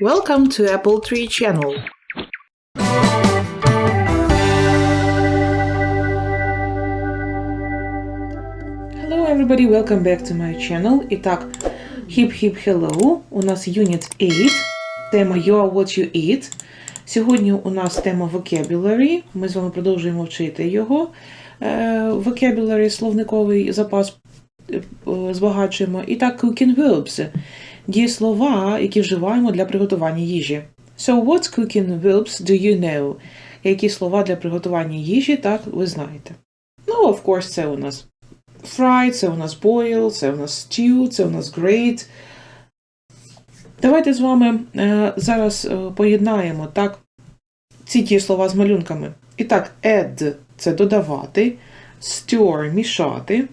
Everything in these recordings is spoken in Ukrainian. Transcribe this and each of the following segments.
Welcome to Apple Tree Channel. Hello everybody, welcome back to my channel. І так, hip hip hello. У нас Unit 8. Тема You are what you eat. Сьогодні у нас тема vocabulary. Ми з вами продовжуємо вчити його. Е, Vocabulary, словниковий запас е, е, збагачуємо. І так, cooking verbs. Дієслова, які вживаємо для приготування їжі. So, what cooking verbs do you know? Які слова для приготування їжі, так, ви знаєте. Ну, of course, це у нас fry, це у нас boil, це у нас stew, це у нас grate. Давайте з вами е, зараз е, поєднаємо так, ці ті слова з малюнками. І так, add – це додавати, stir – мішати.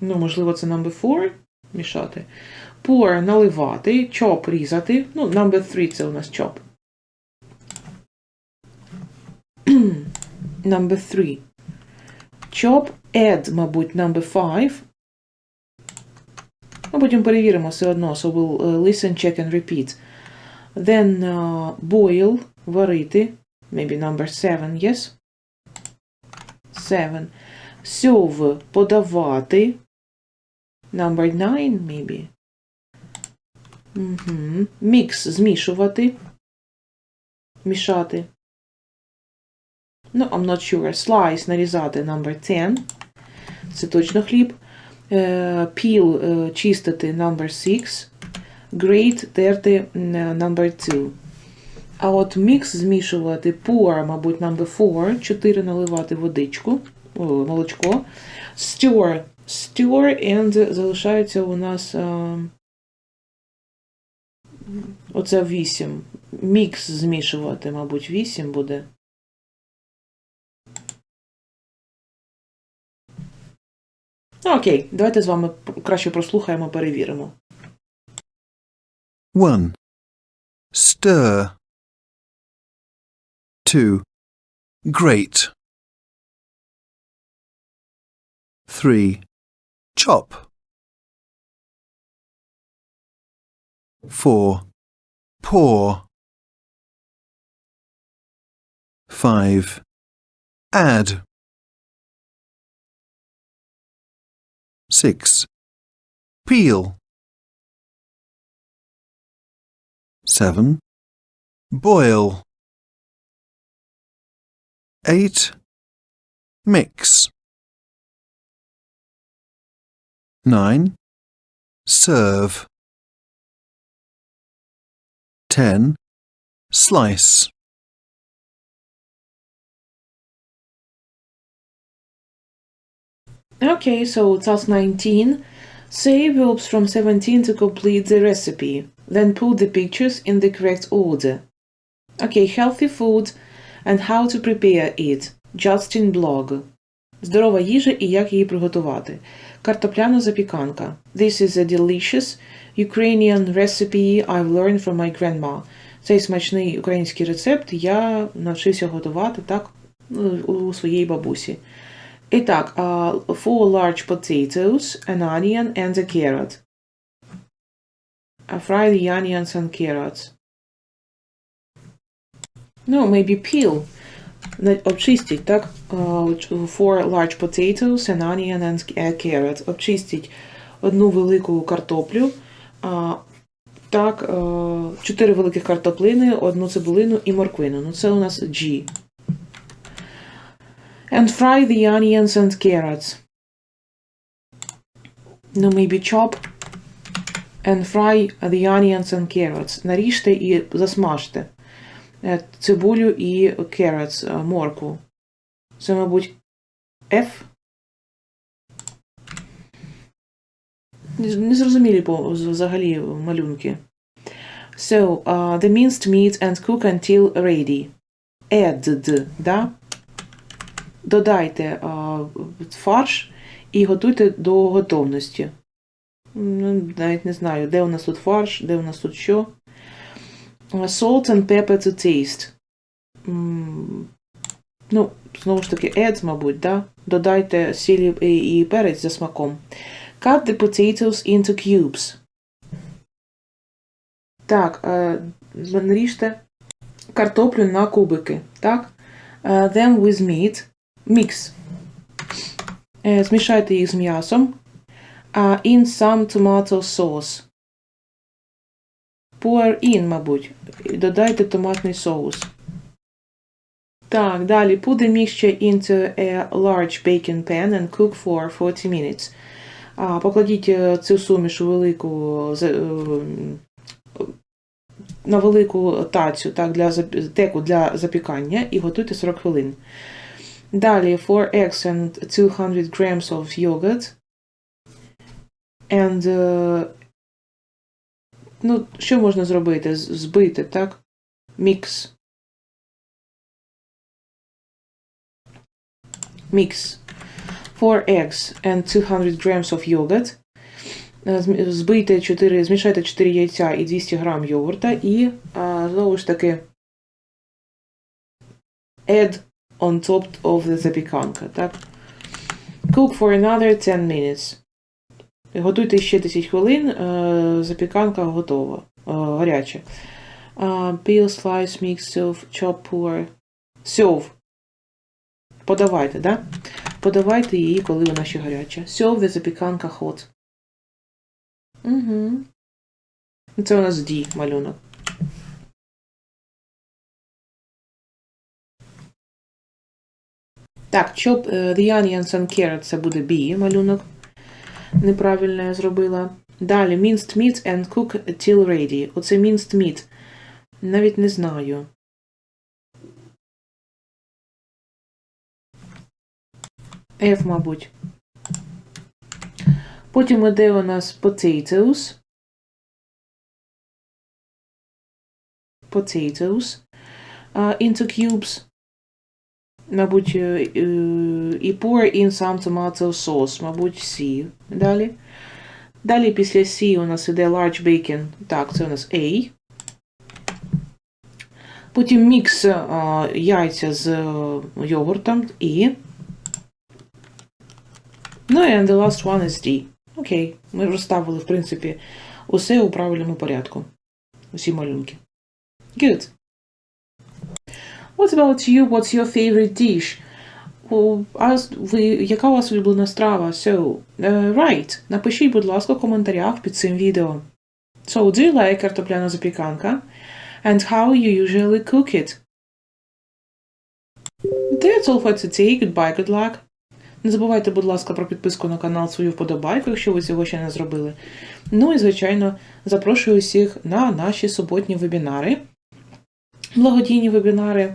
Ну, можливо, це number 4 мішати. Pour – наливати, chop – різати. Ну, number 3 це у нас chop. number 3. Chop, add, мабуть, number 5. Ми потім перевіримо все одно, so we'll uh, listen, check and repeat. Then uh, boil, варити, maybe number 7, yes? 7. Serve, подавати. Number 9, maybe. Угу. Mix, змішувати. Мішати. Ну, I'm not sure. Slice, нарізати, number 10. Це точно хліб. Е, Peel, е, чистити, number 6. Grate, терти, number 2. А от mix змішувати, pour, мабуть, number 4. 4 наливати водичку, молочко. Stir, stir, and залишається у нас е, оце 8. Мікс змішувати, мабуть, 8 буде. Ну, Окей, давайте з вами краще прослухаємо, перевіримо. 1. Stir. 2. Grate. 3. Chop. 4. Pour. 5. Add. 6. Peel. 7. Boil. 8. Mix. 9. Serve. 10. Slice. Okay, so task 19. Say verbs from 17 to complete the recipe. Then put the pictures in the correct order. Okay, healthy food and how to prepare it. Justin blog. Здорова їжа і як її приготувати. Картопляна запіканка. This is a delicious Ukrainian recipe I've learned from my grandma. Цей смачний український рецепт я навчився готувати так ну, у своєї бабусі. І так, uh, four large potatoes, an onion and a carrot. Uh, fry the onions and carrots. No, maybe peel. Обчистіть, так? Uh, four large potatoes, an onion and a carrot. Обчистіть одну велику картоплю. Так, uh, чотири великих картоплини, одну цибулину і морквину. Ну, це у нас G. And fry the onions and carrots. No, maybe chop and fry the onions and carrots. Наріжте і засмажте е, цибулю і carrots, е, моркву. Це, мабуть, F. Не- Незрозумілі взагалі малюнки. So, uh, the minced meat and cook until ready. Add, да? Додайте а, фарш і готуйте до готовності. Ну, навіть не знаю, де у нас тут фарш, де у нас тут що. А, Salt and pepper to taste. М, Ну, знову ж таки, add, мабуть, да? Додайте сіль і, і перець за смаком. Cut the potatoes into cubes. Так, е, наріжте картоплю на кубики. Так? Е, Them with meat. Mix. Е, Змішайте їх з м'ясом. А in some tomato sauce. Pour in, мабуть. Додайте томатний соус. Так, далі. Put the mixture into a large baking pan and cook for 40 minutes. А, покладіть е, цю суміш у велику е, на велику тацю так, для теку для запікання і готуйте 40 хвилин. Далі 4 eggs and 200 grams of yogurt. And, е, ну, що можна зробити? Збити, так? Мікс. Мікс. 4 eggs and 200 grams of yogurt. Е, Збийте 4, змішайте 4 яйця і 200 грам йогурта і а, знову ж таки add on top of the запіканка, так? Cook for another 10 minutes. Готуйте ще 10 хвилин, е, запіканка готова, е, гаряча. Peel, slice, mix, serve, chop, pour. Serve. Подавайте, да? Подавайте її, коли вона ще гаряча. Serve запіканка hot. Угу. Це у нас D малюнок. Так, chop е, the onions and carrots це буде B малюнок. Неправильно я зробила. Далі minced meat and cook till ready. Оце minced meat. Навіть не знаю. F, мабуть. Потім іде у нас potatoes. Potatoes. Uh, into cubes. Мабуть, е, е, і pour in some tomato. Мабуть, C. Далі. Далі після C у нас іде large bacon. Так, це у нас A. Потім мікс е, яйця з йогуртом і. Ну і and the last one is D. Окей, ми розставили, в принципі, усе у правильному порядку. Усі малюнки. Good. What about you? What's your favorite dish? А ви, яка у вас улюблена страва? So, uh, right. Напишіть, будь ласка, в коментарях під цим відео. So, do you like картопляна запіканка? And how you usually cook it? That's all for today. Goodbye, good luck. Не забувайте, будь ласка, про підписку на канал свою вподобайку, якщо ви цього ще не зробили. Ну і, звичайно, запрошую усіх на наші суботні вебінари, благодійні вебінари.